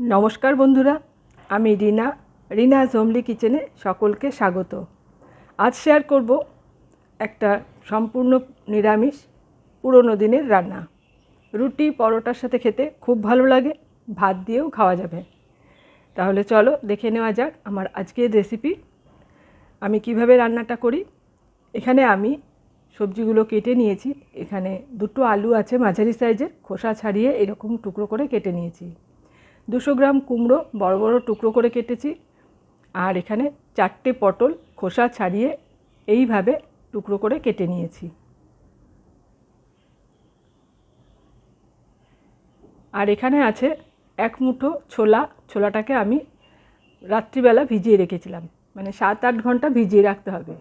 নমস্কার বন্ধুরা, আমি রিনা রিনা জমলি কিচেনে সকলকে স্বাগত। আজ শেয়ার করব একটা সম্পূর্ণ নিরামিষ পুরনো দিনের রান্না। রুটি পরোটার সাথে খেতে খুব ভালো লাগে, ভাত দিয়েও খাওয়া যাবে। তাহলে চলো দেখে নেওয়া যাক আমার আজকের রেসিপি আমি কীভাবে রান্নাটা করি? এখানে আমি সবজিগুলো কেটে নিয়েছি। এখানে দুটো আলু আছে মাঝারি সাইজের খোসা ছাড়িয়ে এরকম টুকরো করে কেটে নিয়েছি। দুশো গ্রাম কুমড়ো বড় বড় টুকরো করে কেটেছি। আর এখানে চারটে পটল খোসা ছাড়িয়ে এইভাবে টুকরো করে কেটে নিয়েছি। আর এখানে আছে এক মুঠো ছোলা। ছোলাটাকে আমি রাত্রিবেলা ভিজিয়ে রেখেছিলাম। মানে সাত আট ঘণ্টা ভিজিয়ে রাখতে হবে।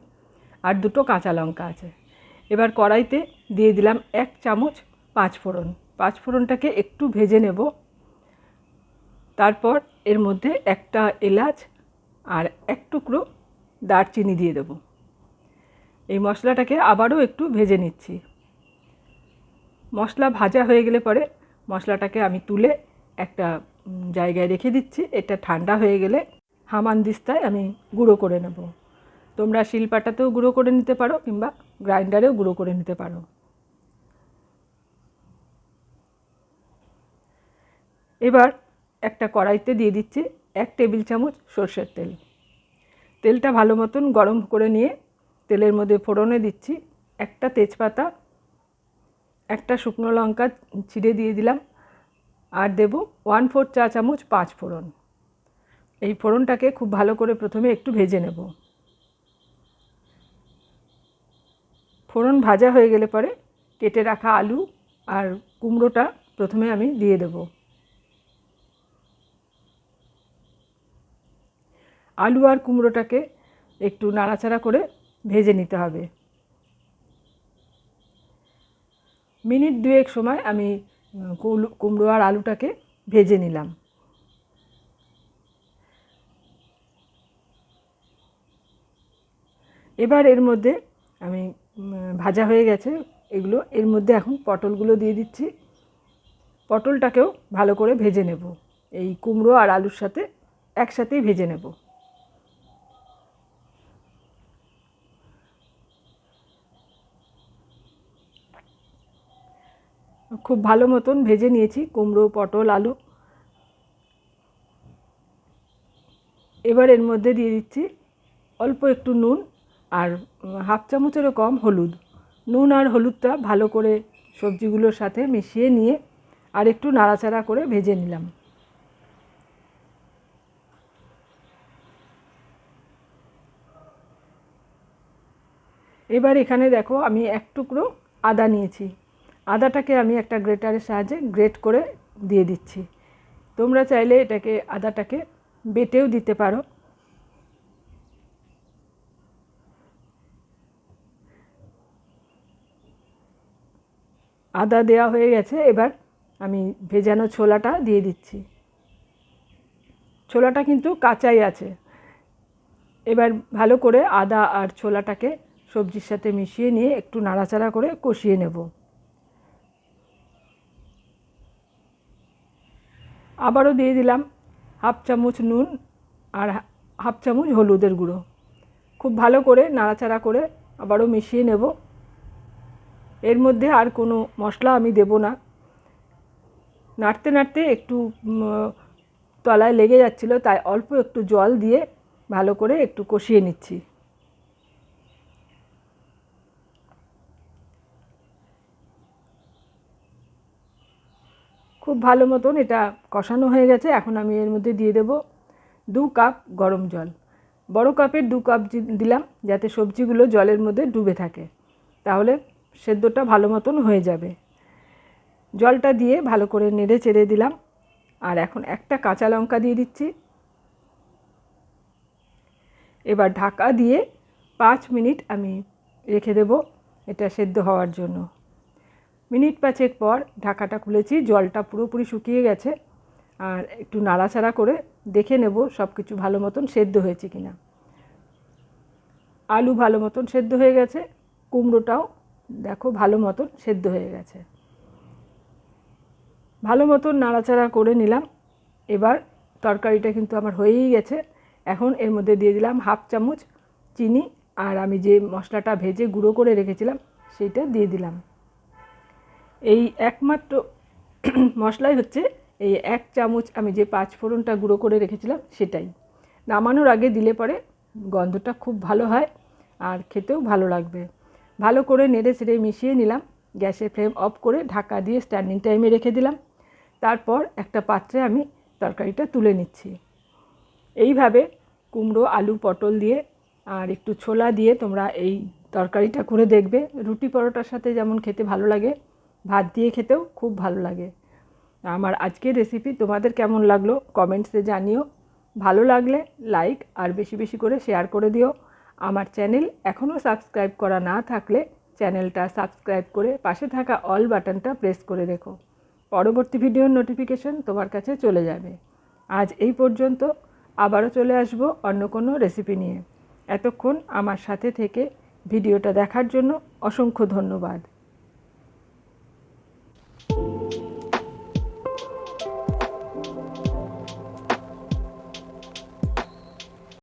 আর দুটো কাঁচা লঙ্কা আছে। এবার কড়াইতে দিয়ে দিলাম এক চামচ পাঁচ ফোড়ন পাঁচ ফোড়নটাকে একটু ভেজে নেব। তারপর এর মধ্যে একটা এলাচ আর এক টুকরো দারচিনি দিয়ে দেবো। এই মশলাটাকে আবারও একটু ভেজে নিচ্ছি। মশলা ভাজা হয়ে গেলে পরে মশলাটাকে আমি তুলে একটা জায়গায় রেখে দিচ্ছি। এটা ঠান্ডা হয়ে গেলে হামান দিস্তায় আমি গুঁড়ো করে নেব। তোমরা শিলপাটাতেও গুঁড়ো করে নিতে পারো কিংবা গ্রাইন্ডারেও গুঁড়ো করে নিতে পারো। এবার একটা কড়াইতে দিয়ে দিচ্ছি এক টেবিল চামচ সর্ষের তেল। তেলটা ভালো মতন গরম করে নিয়ে তেলের মধ্যে ফোড়নে দিচ্ছি একটা তেজপাতা, একটা শুকনো লঙ্কা ছিঁড়ে দিয়ে দিলাম আর দেব ওয়ান ফোর চা চামচ পাঁচ ফোড়ন। এই ফোড়নটাকে খুব ভালো করে প্রথমে একটু ভেজে নেব। ফোড়ন ভাজা হয়ে গেলে পরে কেটে রাখা আলু আর কুমড়োটা প্রথমে আমি দিয়ে দেবো। আলু আর কুমড়োটাকে একটু নাড়াচাড়া করে ভেজে নিতে হবে। মিনিট দুয়েক সময় আমি কুমড়ো আর আলুটাকে ভেজে নিলাম। এবার এর মধ্যে আমি ভাজা হয়ে গেছে এগুলো। এর মধ্যে এখন পটলগুলো দিয়ে দিচ্ছি। পটলটাকেও ভালো করে ভেজে নেব। এই কুমড়ো আর আলুর সাথে একসাথেই ভেজে নেব। খুব ভালো মতন ভেজে নিয়েছি, কুমড়ো, পটল, আলু। এবার এর মধ্যে দিয়ে দিচ্ছি অল্প একটু নুন আর হাফ চামচেরও কম হলুদ। নুন আর হলুদটা ভালো করে সবজিগুলোর সাথে মিশিয়ে নিয়ে আর একটু নাড়াচাড়া করে ভেজে নিলাম। এবার এখানে দেখো আমি এক টুকরো আদা নিয়েছি। আদাটাকে আমি একটা গ্রেটারের সাহায্যে গ্রেট করে দিয়ে দিচ্ছি। তোমরা চাইলে এটাকে, আদাটাকে বেটেও দিতে পারো। আদা দেওয়া হয়ে গেছে, এবার আমি ভেজানো ছোলাটা দিয়ে দিচ্ছি। ছোলাটা কিন্তু কাঁচাই আছে। এবার ভালো করে আদা আর ছোলাটাকে সবজির সাথে মিশিয়ে নিয়ে একটু নাড়াচাড়া করে কষিয়ে নেব। আবারও দিয়ে দিলাম হাফ চামচ নুন আর হাফ চামচ হলুদের গুঁড়ো। খুব ভালো করে নাড়াচাড়া করে আবারও মিশিয়ে নেব। এর মধ্যে আর কোনো মশলা আমি দেব না। নাড়তে নাড়তে একটু তলায় লেগে যাচ্ছিল, তাই অল্প একটু জল দিয়ে ভালো করে একটু কষিয়ে নিচ্ছি। খুব ভালো মতন এটা কষানো হয়ে গেছে। এখন আমি এর মধ্যে দিয়ে দেব দু কাপ গরম জল। বড় কাপের দু কাপ দিলাম যাতে সবজিগুলো জলের মধ্যে ডুবে থাকে। তাহলে সেদ্ধটা ভালো মতন হয়ে যাবে। জলটা দিয়ে ভালো করে নেড়ে চেড়ে দিলাম। আর এখন একটা কাঁচা লঙ্কা দিয়ে দিচ্ছি। এবার ঢাকা দিয়ে পাঁচ মিনিট আমি রেখে দেব এটা সেদ্ধ হওয়ার জন্য। মিনিট পাঁচেক পর ঢাকাটা খুলেছি, জলটা পুরোপুরি শুকিয়ে গেছে। আর একটু নাড়াচাড়া করে দেখে নেব সব কিছু ভালো মতন সেদ্ধ হয়েছে কিনা। আলু ভালো মতন সেদ্ধ হয়ে গেছে, কুমড়োটাও দেখো ভালো মতন সেদ্ধ হয়ে গেছে। ভালো মতন নাড়াচাড়া করে নিলাম। এবার তরকারিটা কিন্তু আমার হয়েই গেছে। এখন এর মধ্যে দিয়ে দিলাম হাফ চামচ চিনি, আর আমি যে মশলাটা ভেজে গুঁড়ো করে রেখেছিলাম সেইটা দিয়ে দিলাম। এই একমাত্র মশলাই হচ্ছে এই এক চামচ আমি যে পাঁচ ফোড়নটা গুঁড়ো করে রেখেছিলাম সেটাই। নামানোর আগে দিলে পরে গন্ধটা খুব ভালো হয় আর খেতেও ভালো লাগবে। ভালো করে নেড়ে চেড়ে মিশিয়ে নিলাম। গ্যাসের ফ্লেম অফ করে ঢাকা দিয়ে স্ট্যান্ডিং টাইমে রেখে দিলাম। তারপর একটা পাত্রে আমি তরকারিটা তুলে নিচ্ছি। এইভাবে কুমড়ো, আলু, পটল দিয়ে আর একটু ছোলা দিয়ে তোমরা এই তরকারিটা করে দেখবে। রুটি পরোটার সাথে যেমন খেতে ভালো লাগে ভাত দিয়ে খেতেও খুব ভালো লাগে। আমার আজকের রেসিপি তোমাদের কেমন লাগল কমেন্টসে জানিও। ভালো লাগলে লাইক আর বেশি বেশি করে শেয়ার করে দিও। আমার চ্যানেল এখনও সাবস্ক্রাইব করা না থাকলে চ্যানেলটা সাবস্ক্রাইব করে পাশে থাকা অল বাটনটা প্রেস করে রেখো। পরবর্তী ভিডিওর নোটিফিকেশন তোমার কাছে চলে যাবে। আজ এই পর্যন্ত আবারও চলে আসব অন্য কোনো রেসিপি নিয়ে। এতক্ষণ আমার সাথে থেকে ভিডিওটা দেখার জন্য অসংখ্য ধন্যবাদ।